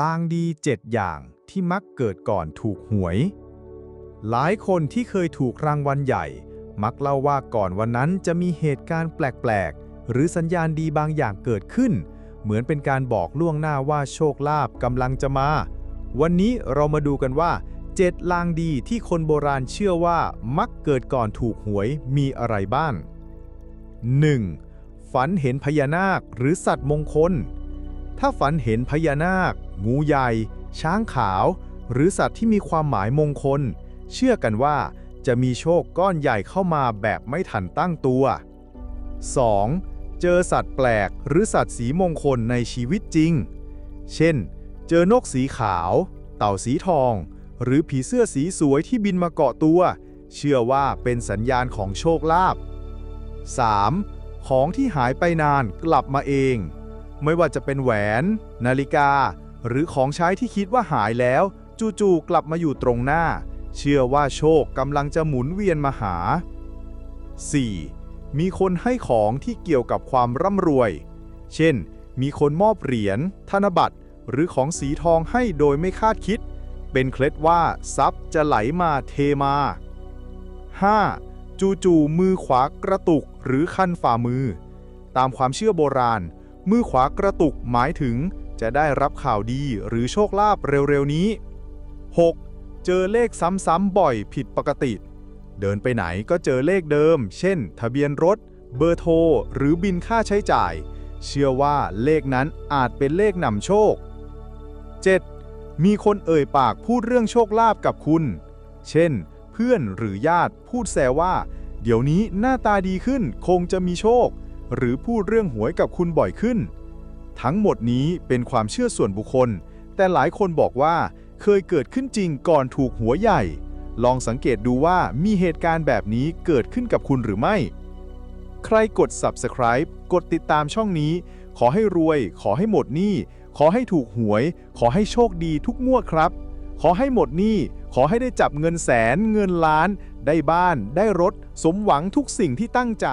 ลางดีเจ็ดอย่างที่มักเกิดก่อนถูกหวย หลายคนที่เคยถูกรางวัลใหญ่ มักเล่าว่าก่อนวันนั้นจะมีเหตุการณ์แปลก ๆ หรือสัญญาณดีบางอย่างเกิดขึ้น เหมือนเป็นการบอกล่วงหน้าว่าโชคลาภกำลังจะมา วันนี้เรามาดูกันว่าเจ็ดลางดีที่คนโบราณเชื่อว่ามักเกิดก่อนถูกหวยมีอะไรบ้าง 1. ฝันเห็นพญานาคหรือสัตว์มงคล ถ้าฝันเห็นพญานาค งูใหญ่ ช้างขาว หรือสัตว์ที่มีความหมายมงคล เชื่อกันว่าจะมีโชคก้อนใหญ่เข้ามาแบบไม่ทันตั้งตัว 2. เจอสัตว์แปลกหรือสัตว์สีมงคลในชีวิตจริง เช่น เจอนกสีขาว เต่าสีทอง หรือผีเสื้อสีสวยที่บินมาเกาะตัว เชื่อว่าเป็นสัญญาณของโชคลาภ 3. ของที่หายไปนานกลับมาเอง ไม่ว่าจะเป็นแหวน นาฬิกา หรือของใช้ที่คิดว่าหายแล้ว จู่ๆกลับมาอยู่ตรงหน้า เชื่อว่าโชคกำลังจะหมุนเวียนมาหา 4. มีคนให้ของที่เกี่ยวกับความร่ำรวย เช่น มีคนมอบเหรียญธนบัตร หรือของสีทองให้โดยไม่คาดคิด เป็นเคล็ดว่าทรัพย์จะไหลมาเทมา 5. จู่ๆมือขวากระตุกหรือคันฝ่ามือ ตามความเชื่อโบราณ มือขวากระตุกหมายถึงจะได้รับข่าวดีหรือโชคลาภเร็วๆนี้ 6. เจอเลขซ้ำๆบ่อยผิดปกติ เดินไปไหนก็เจอเลขเดิม เช่น ทะเบียนรถ เบอร์โทร หรือบินค่าใช้จ่าย เชื่อว่าเลขนั้นอาจเป็นเลขนำโชค 7. มีคนเอ่ยปากพูดเรื่องโชคลาภกับคุณ เช่น เพื่อนหรือญาติพูดแซวว่า เดี๋ยวนี้หน้าตาดีขึ้นคงจะมีโชค หรือพูดเรื่องหวยกับคุณบ่อยขึ้น ทั้งหมดนี้เป็นความเชื่อส่วนบุคคล แต่หลายคนบอกว่าเคยเกิดขึ้นจริงก่อนถูกหัวยใหญ่ ลองสังเกตดูว่ามีเหตุการณ์แบบนี้เกิดขึ้นกับคุณหรือไม่ ใครกด subscribe กดติดตามช่องนี้ ขอให้รวย ขอให้หมดหนี้ ขอให้ถูกหวย ขอให้โชคดีทุกงวดครับ ขอให้หมดหนี้ ขอให้ได้จับเงินแสน เงินล้าน ได้บ้าน ได้รถ สมหวังทุกสิ่งที่ตั้งใจ